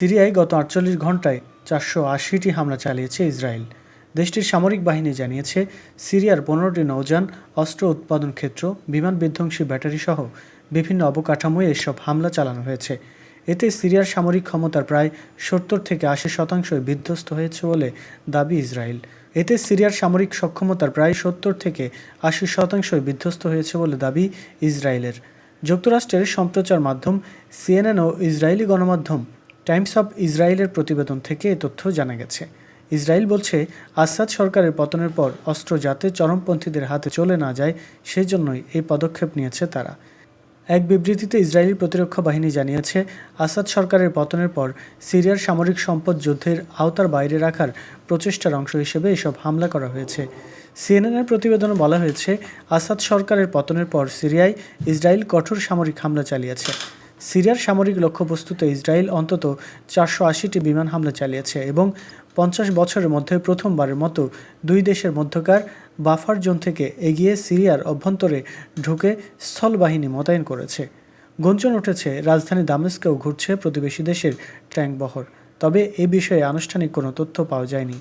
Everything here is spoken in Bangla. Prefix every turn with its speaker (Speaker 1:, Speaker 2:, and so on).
Speaker 1: সিরিয়ায় গত আটচল্লিশ ঘন্টায় চারশো আশিটি হামলা চালিয়েছে ইসরায়েল। দেশটির সামরিক বাহিনী জানিয়েছে, সিরিয়ার পনেরোটি নৌযান, অস্ত্র উৎপাদন ক্ষেত্র, বিমান বিধ্বংসী ব্যাটারি সহ বিভিন্ন অবকাঠামোয় এসব হামলা চালানো হয়েছে। এতে সিরিয়ার সামরিক ক্ষমতার প্রায় সত্তর থেকে আশি শতাংশই বিধ্বস্ত হয়েছে বলে দাবি ইসরায়েল। এতে সিরিয়ার সামরিক সক্ষমতার প্রায় সত্তর থেকে আশি শতাংশই বিধ্বস্ত হয়েছে বলে দাবি ইসরায়েলের। যুক্তরাষ্ট্রের সম্প্রচার মাধ্যম সিএনএন ও ইসরায়েলি গণমাধ্যম টাইমস অব ইসরায়েলের প্রতিবেদন থেকে এ তথ্য জানা গেছে। ইসরায়েল বলছে, আসাদ সরকারের পতনের পর অস্ত্র যাতে চরমপন্থীদের হাতে চলে না যায়, সেজন্যই এই পদক্ষেপ নিয়েছে তারা। এক বিবৃতিতে ইসরায়েলি প্রতিরক্ষা বাহিনী জানিয়েছে, আসাদ সরকারের পতনের পর সিরিয়ার সামরিক সম্পদ যুদ্ধের আওতার বাইরে রাখার প্রচেষ্টার অংশ হিসেবে এসব হামলা করা হয়েছে। সিএনএনের প্রতিবেদনে বলা হয়েছে, আসাদ সরকারের পতনের পর সিরিয়ায় ইসরায়েল কঠোর সামরিক হামলা চালিয়েছে। সিরিয়ার সামরিক লক্ষ্যবস্তুতে ইসরায়েল অন্তত চারশো আশিটি বিমান হামলা চালিয়েছে এবং পঞ্চাশ বছরের মধ্যে প্রথমবারের মতো দুই দেশের মধ্যকার বাফার জোন থেকে এগিয়ে সিরিয়ার অভ্যন্তরে ঢুকে স্থলবাহিনী মোতায়েন করেছে। গুঞ্জন উঠেছে, রাজধানী দামেস্কেও ঘুরছে প্রতিবেশী দেশের ট্যাঙ্ক বহর তবে এ বিষয়ে আনুষ্ঠানিক কোনো তথ্য পাওয়া যায়নি।